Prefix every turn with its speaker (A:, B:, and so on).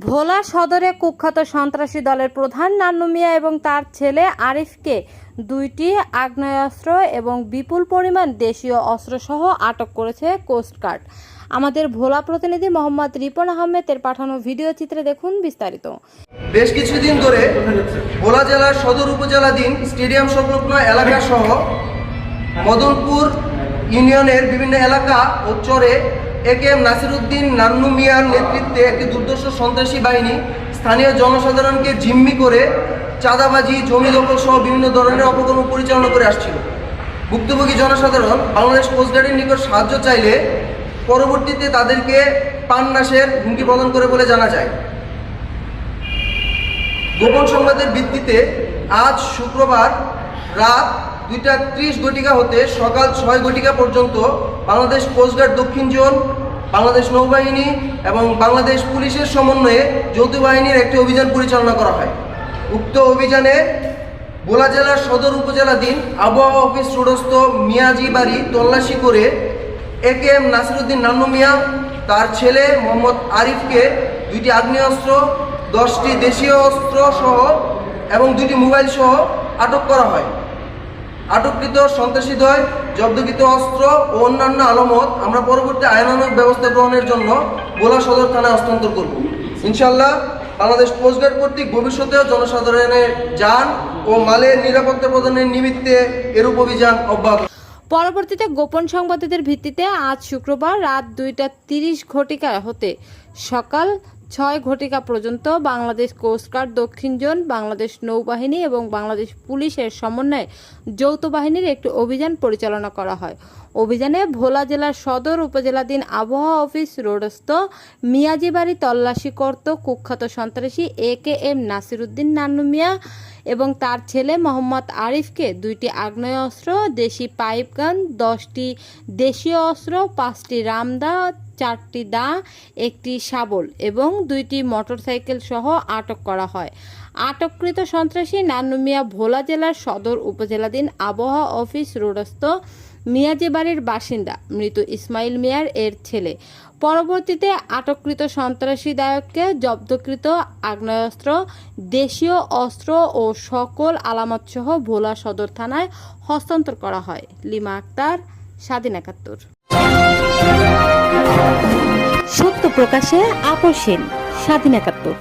A: ভোলা সদরে কুখ্যাত সন্ত্রাসী দলের প্রধান নান্নু মিয়া এবং তার ছেলে আরিফকে দুইটি আগ্নেয়াস্ত্র এবং বিপুল পরিমাণ দেশীয় অস্ত্রসহ আটক করেছে কোস্টগার্ড আমাদের ভোলা প্রতিনিধি মোহাম্মদ রিপন আহমেদের পাঠানো ভিডিও চিত্রে দেখুন বিস্তারিত।
B: বেশ কিছুদিন ধরে ভোলা জেলার সদর উপজেলাধীন স্টেডিয়াম সংলগ্ন এলাকা সহ মদনপুর ইউনিয়নের বিভিন্ন এলাকা ও চরে A K M Nasiruddin Nannu মিয়ার নেতৃত্বে একটি দুর্দর্শ সন্ত্রাসী বাহিনী স্থানীয় জনসাধারণকে জিম্মি করে চাঁদাবাজি, জমি দখল সহ বিভিন্ন ধরনের অপকর্ম পরিচালনা করে আসছিল। ভুক্তভোগী জনসাধারণ বাংলাদেশ কোস্টগার্ডের নিকট সাহায্য চাইলে পরবর্তীতে তাদেরকে পান নাশের হুমকি প্রদান করে বলে জানা যায়। গোপন সংবাদের ভিত্তিতে আজ শুক্রবার রাত দুইটা ত্রিশ ঘটিকা হতে সকাল ছয় ঘটিকা পর্যন্ত বাংলাদেশ কোস্টগার্ড দক্ষিণ জোন, বাংলাদেশ নৌবাহিনী এবং বাংলাদেশ পুলিশের সমন্বয়ে যৌথ বাহিনীর একটি অভিযান পরিচালনা করা হয়। উক্ত অভিযানে ভোলা জেলার সদর উপজেলাধীন আবহাওয়া অফিস রোডস্থ মিয়াজি বাড়ি তল্লাশি করে A K M Nasiruddin Nannu Mia, তার ছেলে মোহাম্মদ আরিফকে দুইটি আগ্নেয়াস্ত্র, দশটি দেশীয় অস্ত্র সহ এবং দুটি মোবাইল সহ আটক করা হয়। আটককৃত সন্ত্রাসীদ্বয় জব্দকৃত অস্ত্র ও অন্যান্য আলামত আমরা পরবর্তী আইনানুগ ব্যবস্থা গ্রহণের জন্য ভোলা সদর থানায় হস্তান্তর করব। ইনশাল্লাহ বাংলাদেশ কোস্টগার্ড কর্তৃক ভবিষ্যতেও জনসাধারণের যান ও মালের নিরাপত্তা প্রদানের নিমিত্তে এরূপ অভিযান অব্যাহত
A: পরবর্তীতে গোপন সংবাদের ভিত্তিতে আজ শুক্রবার রাত দুইটা তিরিশ ঘটিকা হতে সকাল ছয় ঘটিকা পর্যন্ত বাংলাদেশ কোস্টগার্ড দক্ষিণ জোন, বাংলাদেশ নৌবাহিনী এবং বাংলাদেশ পুলিশের সমন্বয়ে যৌথ বাহিনীর একটি অভিযান পরিচালনা করা হয়। অভিযানে ভোলা জেলার সদর উপজেলাধীন আবহাওয়া অফিস রোডস্থ মিয়াজিবাড়ি তল্লাশি করত কুখ্যাত সন্ত্রাসী A K M Nasir Uddin Nannu Mia. এবং তার ছেলে মোহাম্মদ আরিফকে দুইটি আগ্নেয় অস্ত্র দেশি পাইপগান দশটি দেশীয় অস্ত্র, পাঁচটি রামদা, চারটি দা, একটি শাবল এবং দুইটি মোটরসাইকেল সহ আটক করা হয়। আটককৃত সন্ত্রাসী নান্নুমিয়া ভোলা জেলার সদর উপজেলাধীন আবহাওয়া অফিস রোডস্থ মিয়াজি বাড়ির বাসিন্দা, মৃত ইসমাইল মিয়ার এর ছেলে। পরবর্তীতে আটককৃত সন্ত্রাসী দায়ককে জব্দকৃত আগ্নেয়াস্ত্র, দেশীয় অস্ত্র ও সকল আলামতসহ ভোলা সদর থানায় হস্তান্তর করা হয়। লিমা আক্তার, স্বাধীন একাত্তর। সত্য প্রকাশে আপসীন, স্বাধীন একাত্তর।